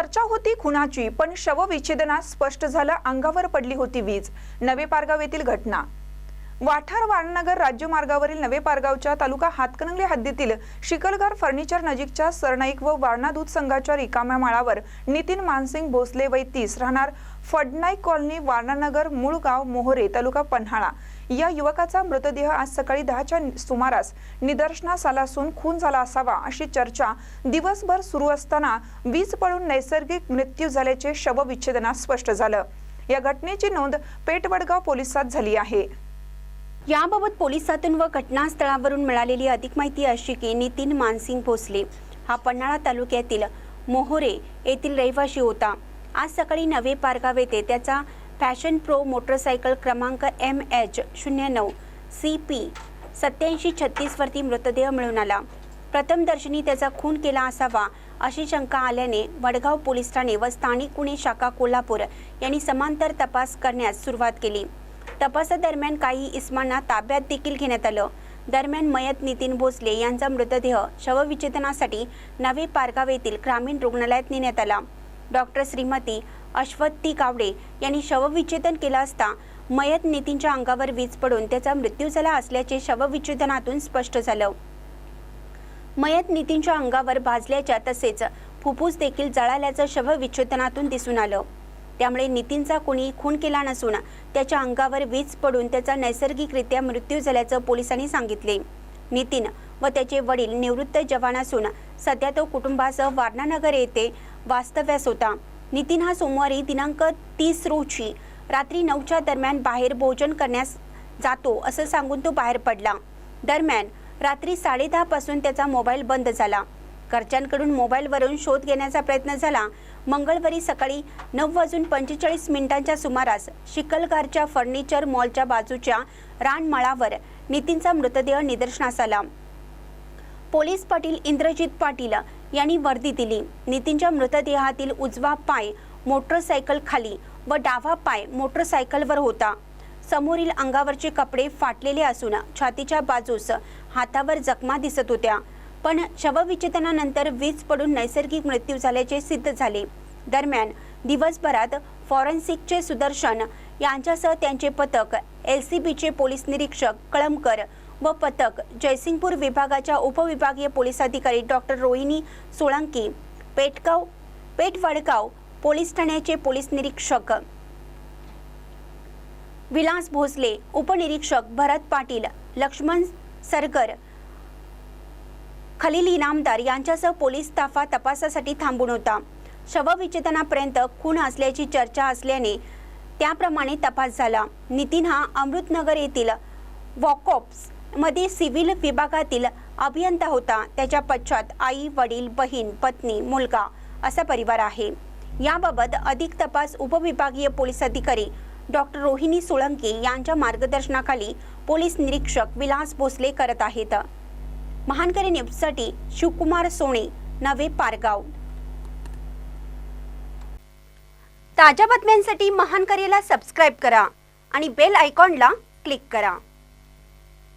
चर्चा होती खुनाची पण शवविच्छेदनात स्पष्ट झालं अंगावर पडली होती वीज. नवे पारगाव येथील घटना. वाठार वारणनगर राज्य मार्गावरील नवे पारगावच्या तालुका हातकणंगले हद्दीतील शिकलगार फर्निचर नजीकच्या सरनाईक व वारणा दूध संघाच्या रिकाम्या माळावर नितीन मानसिंग भोसले वैतीस राहणार फडनाईक कॉलनी वारणानगर मूळ गाव मोहरे तालुका पन्हाळा. या युवकाचा मृतदेह आज सकाळी दहाच्या सुमारास निदर्शनास आला असून खून झाला असावा अशी चर्चा दिवसभर सुरू असताना वीज पडून नैसर्गिक मृत्यू झाल्याचे शवविच्छेदनात स्पष्ट झालं. या घटनेची नोंद पेटवडगाव पोलिसात झाली आहे. याबाबत पोलिसातून व घटनास्थळावरून मिळालेली अधिक माहिती अशी की नितीन मानसिंग भोसले हा पन्हाळा तालुक्यातील मोहोरे येथील रहिवाशी होता. आज सकाळी नवे पारगाव येथे त्याचा फॅशन प्रो मोटरसायकल क्रमांक एम एच शून्य नऊ सी पी सत्याऐंशी छत्तीसवरती मृतदेह मिळून आला. प्रथमदर्शनी त्याचा खून केला असावा अशी शंका आल्याने वडगाव पोलीस ठाणे व स्थानिक गुन्हे शाखा कोल्हापूर यांनी समांतर तपास करण्यास सुरुवात केली. तपासादरम्यान काही इस्मांना ताब्यात देखील घेण्यात आलं. दरम्यान मयत नितीन भोसले यांचा मृतदेह शवविच्छेदनासाठी नवे पारगाव येथील ग्रामीण रुग्णालयात नेण्यात आला. डॉक्टर श्रीमती अश्वती कावडे यांनी शवविच्छेदन केलं असता मयत नितीनच्या अंगावर वीज पडून त्याचा मृत्यू झाला असल्याचे शवविच्छेदनातून स्पष्ट झालं. मयत नितीनच्या अंगावर भाजल्याच्या तसेच फुफ्फुस देखील जळाल्याचं शवविच्छेदनातून दिसून आलं. त्यामुळे नितीनचा कोणी खून केला नसून त्याच्या अंगावर वीज पडून त्याचा नैसर्गिकरित्या मृत्यू झाल्याचं पोलिसांनी सांगितले. नितीन व त्याचे वडील निवृत्त जवान असून सध्या तो कुटुंबासह वारणानगर येथे वास्तव्यास होता. नितीन हा सोमवारी दिनांक तीस रोजी रात्री नऊच्या दरम्यान बाहेर भोजन करण्यास जातो असं सांगून तो बाहेर पडला. दरम्यान रात्री साडेदहा पासून त्याचा मोबाईल बंद झाला. घरच्यांकडून मोबाईलवरून शोध घेण्याचा प्रयत्न झाला. मंगळवारी सकाळी नऊ वाजून पंचेचाळीस मिनिटांच्या सुमारास शिकलगारच्या फर्निचर मॉलच्या बाजूच्या रानमाळावर नितीनचा मृतदेह निदर्शनास आला. पोलीस पाटील इंद्रजित पाटील यांनी वर्दी दिली. नितीनच्या मृतदेहातील उजवा पाय मोटरसायकल खाली व डावा पाय मोटरसायकलवर होता. समोरील अंगावरचे कपडे फाटलेले असून छातीच्या बाजूस हातावर जखमा दिसत होत्या. पण शवविच्छेदनानंतर वीज पडून नैसर्गिक मृत्यू झाल्याचे सिद्ध झाले. दरम्यान दिवसभरात फॉरेन्सिकचे सुदर्शन यांच्यासह त्यांचे पथक एल सी बीचे पोलीस निरीक्षक कळमकर व पथक जयसिंगपूर विभागाच्या उपविभागीय पोलीस अधिकारी डॉक्टर रोहिणी सोळंकी पेटगाव पेटवडगाव पोलीस ठाण्याचे पोलीस निरीक्षक विलास भोसले उपनिरीक्षक भरत पाटील लक्ष्मण सरगर खलील इनामदार यांच्यासह पोलीस ताफा तपासासाठी थांबून होता. शवविच्छेदनापर्यंत खून असल्याची चर्चा असल्याने त्याप्रमाणे तपास झाला. नितीन हा अमृतनगर येथील वॉकॉप्समध्ये सिव्हिल विभागातील अभियंता होता. त्याच्या पश्चात आई वडील बहीण पत्नी मुलगा असा परिवार आहे. याबाबत अधिक तपास उपविभागीय पोलीस अधिकारी डॉक्टर रोहिणी सोळंके यांच्या मार्गदर्शनाखाली पोलीस निरीक्षक विलास भोसले करत आहेत. महानकरी न्यूजसाठी शिवकुमार सोने नवे पारगाव. ताज्या बातम्यांसाठी महानकरीला सबस्क्राईब करा आणि बेल आयकॉनला क्लिक करा.